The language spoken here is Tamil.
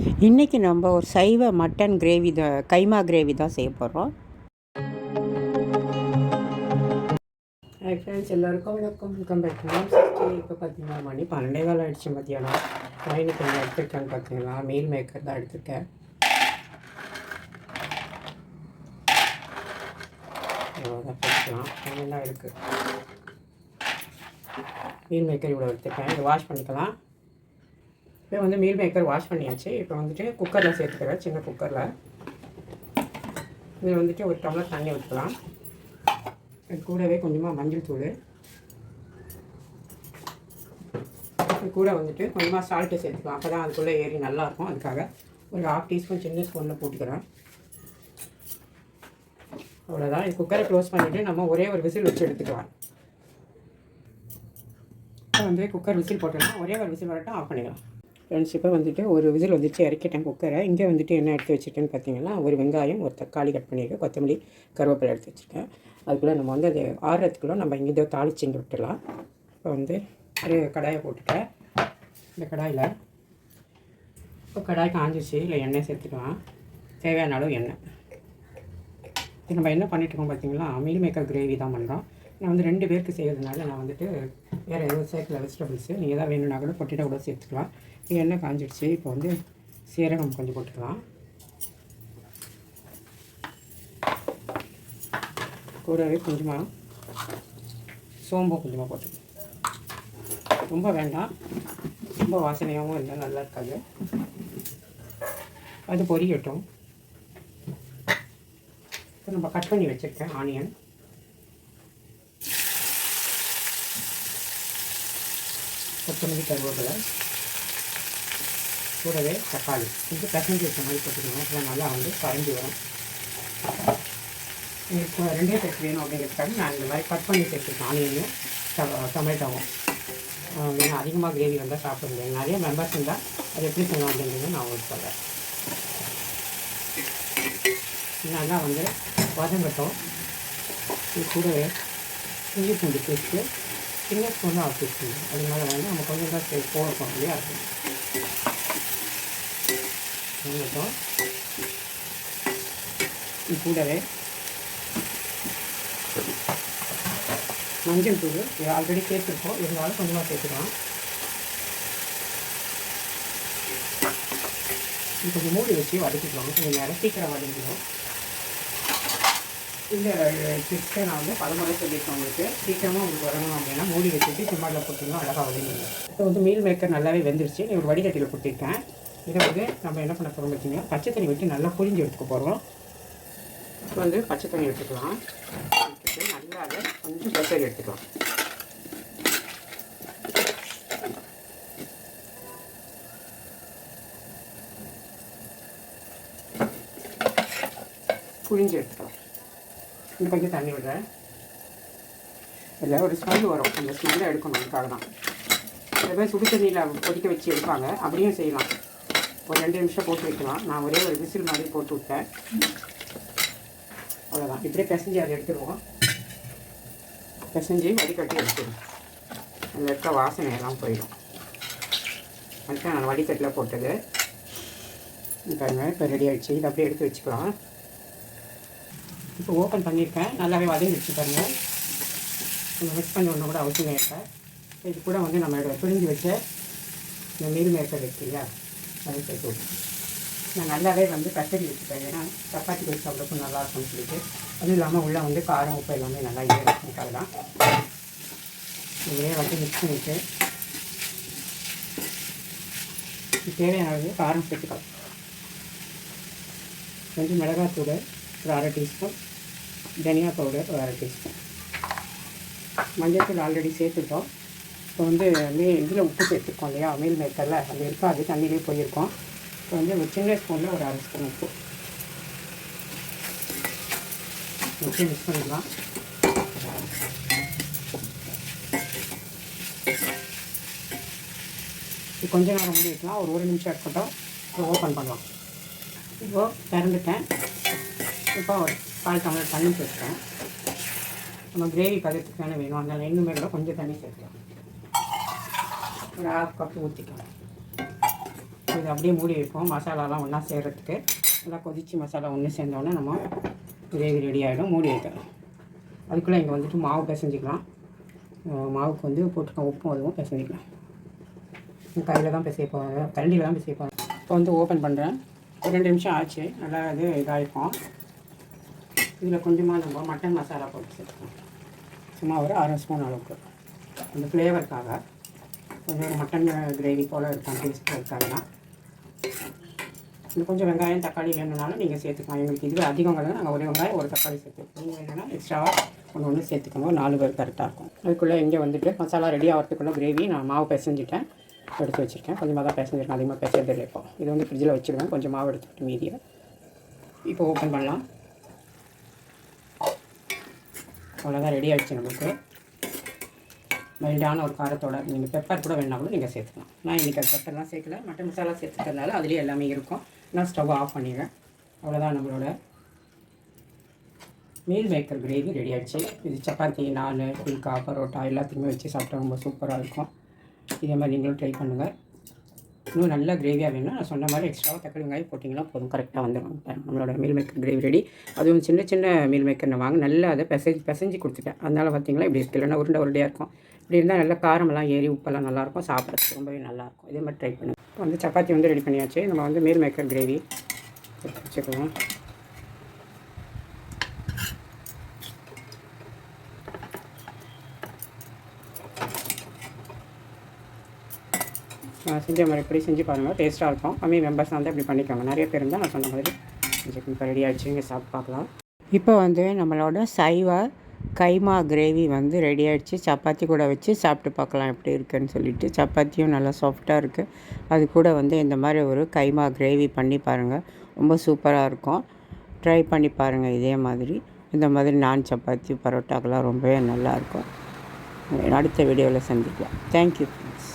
இன்றைக்கி நம்ம ஒரு சைவ மட்டன் கிரேவி தான் கைமா கிரேவி தான் செய்ய போகிறோம் ஹாய் ஃப்ரெண்ட்ஸ் எல்லாருக்கும் வணக்கம். வெல்கம் பேக் இப்போ பார்த்தீங்கன்னா மணி பன்னெண்டே காலம் ஆகிடுச்சு மத்தியானம். நான் இன்றைக்கி என்ன எடுத்துருக்கேன்னு பார்த்தீங்கன்னா மீல் மேக்கர் தான் எடுத்துருக்கேன். இவ்வளோதான் போட்டுக்கலாம் என்ன இருக்குது மீல் மேக்கர் இவ்வளோ எடுத்துருக்கேன். இதை வாஷ் பண்ணிக்கலாம். இப்போ வந்து மீல் மேக்கர் வாஷ் பண்ணியாச்சு. இப்போ வந்துட்டு குக்கரில் சேர்த்துக்கிறேன் சின்ன குக்கரில் இதில் வந்துட்டு ஒரு டம்ளர் தண்ணி ஊற்றலாம் இது கூடவே கொஞ்சமாக மஞ்சள் தூள். இது கூட வந்துட்டு கொஞ்சமாக சால்ட்டு சேர்த்துக்கலாம். அப்போ தான் அதுக்குள்ளே ஏறி நல்லாயிருக்கும் அதுக்காக. ஒரு ஹாஃப் டீஸ்பூன் சின்ன ஸ்பூனில் போட்டுக்கிறேன். அவ்வளோதான் இது குக்கரை க்ளோஸ் பண்ணிவிட்டு நம்ம ஒரே ஒரு விசில் வச்சு எடுத்துக்கலாம். இப்போ வந்து குக்கர் விசில் போட்டோம்னா ஒரே ஒரு விசில் வரட்டும் ஆஃப் பண்ணிக்கலாம். ஃப்ரெண்ட்ஸ் இப்போ வந்துட்டு ஒரு விசில் வந்துட்டு இறக்கிட்டேன் குக்கரை இங்கே வந்துட்டு என்ன எடுத்து வச்சுருக்கேன்னு பார்த்தீங்கன்னா ஒரு வெங்காயம் ஒரு தக்காளி கட் பண்ணியிருக்கேன் கொத்தமல்லி கருவேப்பிலை எடுத்து வச்சுருக்கேன் அதுக்குள்ளே நம்ம வந்து அது ஆறுறதுக்குள்ளே நம்ம இங்கே இதை தாளிச்சு இங்கே விட்டுடலாம். இப்போ வந்து ஒரு கடாயை போட்டுட்டேன். இந்த கடாயில் இப்போ கடாய் காஞ்சிச்சு இல்லை எண்ணெய் சேர்த்துக்கலாம். தேவையான அளவு எண்ணெய். இது நம்ம என்ன பண்ணிட்டுருக்கோம் பார்த்தீங்களா மீல் மேக்கர் கிரேவி தான் பண்ணுறோம் நான் வந்து ரெண்டு பேருக்கு செய்கிறதுனால நான் வந்துட்டு வேறு எதுவும் சேர்க்கல வெஜிடபிள்ஸு நீங்கள் எதாவது வேணும்னா கூட பொட்டிட்டா கூட சேர்த்துக்கலாம். எண்ணெய் காஞ்சிடுச்சு? இப்போ வந்து சீரகம் கொஞ்சம் போட்டுக்கலாம். கூடவே கொஞ்சமாக சோம்பும் கொஞ்சமாக போட்டுக்கலாம். ரொம்ப வேண்டாம். ரொம்ப வாசனையாகவும் இல்லை நல்லா இருக்காது. அது பொரியட்டும். இப்போ நம்ம கட் பண்ணி வச்சுருக்கேன் ஆனியன் கொத்தமல்லி கருவேப்பிலை கூடவே தக்காளி. இது பசஞ்சு வச்ச மாதிரி போட்டுக்கணும் நல்லா வந்து கரைஞ்சி வரும். இப்போ ரெண்டே பேருக்கு வேணும் அப்படிங்கிறதுக்காக நான் இந்த மாதிரி கட் பண்ணி சேர்த்துருக்கேன் ஆனியனும் டொமேட்டோவும். ஏன்னா அதிகமாக கிரேவி வந்தால் சாப்பிட முடியாது நிறைய மெம்பர்ஸ் இருந்தால் அது எப்படி செய்யணும் அப்படிங்கிறது நான் உங்களுக்கு சொல்கிறேன் நல்லா வந்து வதங்கட்டும். இது கூடவே இஞ்சி பூண்டு பேஸ்ட்டு சின்ன ஸ்பூனாக ஆஃபீஸ் அதனால வந்து நம்ம கொஞ்சம் தான் போடணும் இல்லையா? வெங்கட்டும் கூடவே மஞ்சள் தூள். இது ஆல்ரெடி சேர்த்துருக்கோம். இருந்தாலும் கொஞ்சமாக சேர்த்துக்கலாம். இது கொஞ்சம் மூடி வச்சு வதக்கிக்கலாம். கொஞ்சம் நேரம் சீக்கிரம் வதக்கிடும் இந்த டிப்ஸை நான் வந்து பலமுறை சொல்லியிருக்கேன் உங்களுக்கு. சீக்கிரமாக உங்களுக்கு வரணும் அப்படின்னா மூடி வச்சுட்டு சும்மாவில் போட்டிங்கன்னா அழகாக வதங்கிடுங்க இப்போ வந்து மீல் மேக்கர் நல்லாவே வெந்துருச்சு. நீ ஒரு வடிகட்டியில் கொடுத்துருக்கேன் இதை வந்து நம்ம என்ன பண்ண போகிறோம் பச்சை தண்ணி விட்டு நல்லா புரிஞ்சு எடுத்துக்க போகிறோம் இப்போ வந்து பச்சை தண்ணி எடுத்துக்கலாம். எடுத்துட்டு நல்லா அதை கொஞ்சம் பெசரி எடுத்துக்கலாம். புழிஞ்சு எடுத்துக்கலாம். இன்னும் கொஞ்சம் தண்ணி விடுறேன். இல்லை ஒரு ஸ்மெல் வரும். அந்த ஸ்மெல்லை எடுக்கணும் அதுக்காக தான் சில பேர் சுடு தண்ணியில் கொதிக்க வச்சு எடுப்பாங்க. அப்படியும் செய்யலாம். ஒரு ரெண்டு நிமிஷம் போட்டு வைக்கலாம். நான் ஒரே ஒரு விசில் மாதிரி போட்டு விட்டேன். அவ்வளோதான் இப்படியே பிசைஞ்சு அதை எடுத்துருவோம். பிசைஞ்சு வடிகட்டி எடுத்துருவோம். அதில் இருக்க வாசனை எல்லாம் போயிடும். அதுதான் நான் வடிகட்டில் போட்டது. பாருங்க இப்போ ரெடி ஆகிடுச்சு இதை அப்படியே எடுத்து வச்சுக்கலாம். இப்போ ஓப்பன் பண்ணியிருக்கேன். நல்லாவே வதங்கிடுச்சு பாருங்கள் நம்ம மிக்ஸ் பண்ணி ஒன்று கூட அவசியம் இல்லை. இது கூட வந்து நம்ம துணிஞ்சு வச்ச இந்த மீல் மேக்கர் இருக்கு அதை சேர்த்து நான் நல்லாவே வந்து கத்தரி வச்சுப்பேன் ஏன்னா சப்பாத்தி வச்சு அவ்வளோக்கும் நல்லா இருக்கும்னு சொல்லிட்டு. அதுவும் இல்லாமல் உள்ளே வந்து காரம் உப்பு எல்லாமே நல்லா இருக்கும் தான். இதே வந்து மிக்ஸ் பண்ணிவிட்டு தேவையான அளவு காரம் சேர்த்துக்கலாம். கொஞ்சம் மிளகாத்தூள் ஒரு அரை டீஸ்பூன் தனியா பவுடர் ஒரு அரை டீஸ்பூன் மஞ்சள் தூள் ஆல்ரெடி சேர்த்துட்டோம். இப்போ வந்து மே இதில் உப்பு சேர்த்துருக்கோம் இல்லையா? மீல் மேக்கரில் அது இருக்காது தண்ணியிலே போயிருக்கோம். இப்போ வந்து ஒரு சின்ன ஸ்பூனில் ஒரு அரை ஸ்பூன் உப்பு. உப்பு மிக்ஸ் பண்ணிக்கலாம். கொஞ்ச நேரம் மூடி வைக்கலாம் ஒரு ஒரு நிமிஷம் இருக்கட்டும். இப்போ ஓப்பன் பண்ணலாம். இப்போது திறந்துட்டேன் இப்போ கால் டம்ளர் தண்ணி சேர்த்தேன் நம்ம கிரேவி பதத்துக்கு தானே வேணும். அதனால் இன்னுமே கூட கொஞ்சம் தண்ணி சேர்க்கலாம் ஒரு ஹாஃப் கப் ஊற்றிக்கலாம் இது அப்படியே மூடி வைப்போம். மசாலாலாம் ஒன்றா சேர்கிறதுக்கு நல்லா கொதிச்சு மசாலா ஒன்று சேர்ந்தோன்னே நம்ம கிரேவி ரெடி ஆகிடும் மூடி வைக்கலாம். அதுக்குள்ளே இங்கே வந்துட்டு மாவு பிசைஞ்சிக்கலாம். மாவுக்கு வந்து போட்டுக்கலாம். உப்பும் அதுவும் பிசைஞ்சிக்கலாம். கையில் தான் பிசைப்போம் கரண்டியில் தான் பிசைப்போம் இப்போ வந்து ஓப்பன் பண்ணுறேன் ஒரு ரெண்டு நிமிஷம் ஆச்சு. நல்லா இது இதாகிருக்கும் இதில் கொஞ்சமாக நம்ம மட்டன் மசாலா போட்டு சேர்த்துக்கலாம். சும்மா ஒரு அரை ஸ்பூன் அளவுக்கு. அந்த ஃப்ளேவருக்காக கொஞ்சம் ஒரு மட்டன் கிரேவி போல் இருக்கும் டேஸ்ட் இருக்காதுன்னா. கொஞ்சம் வெங்காயம் தக்காளி வேணும்னாலும் நீங்கள் சேர்த்துக்கலாம். எங்களுக்கு இதுவே அதிகங்கிறது நாங்கள் ஒரே வெங்காயம் ஒரு தக்காளி சேர்த்துக்கோம் நீங்கள் வேணும்னா எக்ஸ்ட்ராவாக ஒன்று ஒன்று சேர்த்துக்கோங்க. நாலு பேர் கரெக்டாக இருக்கும். அதுக்குள்ளே இங்கே வந்துட்டு மசாலா ரெடி ஆகிறதுக்குள்ள கிரேவி நான் மாவு பிசைஞ்சிட்டேன். எடுத்து வச்சுருக்கேன். கொஞ்சமாக தான் பிசைஞ்சிருக்கேன். அதிகமாக பிசைஞ்சதில்லை இல்லை இப்போ. இது வந்து ஃப்ரிட்ஜில் வச்சுருவேன் கொஞ்சம் மாவு எடுத்துக்கிட்டு மீதியை இப்போ ஓப்பன் பண்ணலாம். அவ்வளோதான் ரெடி ஆகிடுச்சு நமக்கு. மைல்டான ஒரு காரத்தோட நீங்கள் பெப்பர் கூட வேணா கூட நீங்கள் சேர்த்துக்கலாம். நான் இன்றைக்கி அது பெப்பர்லாம் சேர்க்கல. மட்டன் மசாலா சேர்த்துக்கிறதுனால அதுலேயே எல்லாமே இருக்கும். நான் ஸ்டவ் ஆஃப் பண்ணிடுறேன். அவ்வளோதான் நம்மளோட மீல் மேக்கர் கிரேவி ரெடி ஆகிடுச்சு இது சப்பாத்தி நாலு புல்கா பரோட்டா எல்லாத்துக்குமே வச்சு சாப்பிட்டா ரொம்ப சூப்பராக இருக்கும். இதே மாதிரி நீங்களும் ட்ரை பண்ணுங்கள் இன்னும் நல்லா கிரேவியாக வேணும் நான் சொன்ன மாதிரி எக்ஸ்ட்ராவாக தக்காளி வெங்காயம் போட்டிங்கன்னா போதும். கரெக்டாக வந்துடும் நம்மளோட மீல் மேக்கர் கிரேவி ரெடி அதுவும் சின்ன சின்ன மீல் மேக்கர் நான் வாங்க நல்லா அதை பிசைஞ்சு பிசைஞ்சு கொடுத்துட்டேன். அதனால் பார்த்தீங்களா இப்படி இருக்கு. இல்லைன்னா உருண்டை உருண்டையாக இருக்கும். இப்படி இருந்தால் நல்லா காரமெல்லாம் ஏறி உப்பெல்லாம் நல்லாயிருக்கும் சாப்பிட்றதுக்கு ரொம்பவே நல்லாயிருக்கும் இதே மாதிரி ட்ரை பண்ணுங்கள் இப்போ வந்து சப்பாத்தி வந்து ரெடி பண்ணியாச்சு. நம்ம வந்து மீல் மேக்கர் கிரேவி எடுத்து செஞ்ச மாதிரி இப்படி செஞ்சு பாருங்கள் டேஸ்ட்டாக இருக்கும். கம்மி மெம்பர்ஸ் வந்து இப்படி பண்ணிக்கோங்க. நிறைய பேர் இருந்தால் நான் சொன்ன மாதிரி செஞ்சு இப்போ ரெடி ஆகிடுச்சு இங்கே சாப்பிட்டு பார்க்கலாம். இப்போ வந்து நம்மளோட சைவ கைமா கிரேவி வந்து ரெடி ஆகிடுச்சு சப்பாத்தி கூட வச்சு சாப்பிட்டு பார்க்கலாம் எப்படி இருக்குன்னு சொல்லிட்டு. சப்பாத்தியும் நல்லா சாஃப்டாக இருக்குது அது கூட வந்து இந்த மாதிரி ஒரு கைமா கிரேவி பண்ணி பாருங்கள் ரொம்ப சூப்பராக இருக்கும். ட்ரை பண்ணி பாருங்கள் இதே மாதிரி. இந்த மாதிரி நான் சப்பாத்தி பரோட்டாக்கெல்லாம் ரொம்பவே நல்லாயிருக்கும் அடுத்த வீடியோவில் சந்திக்கலாம். Thank you friends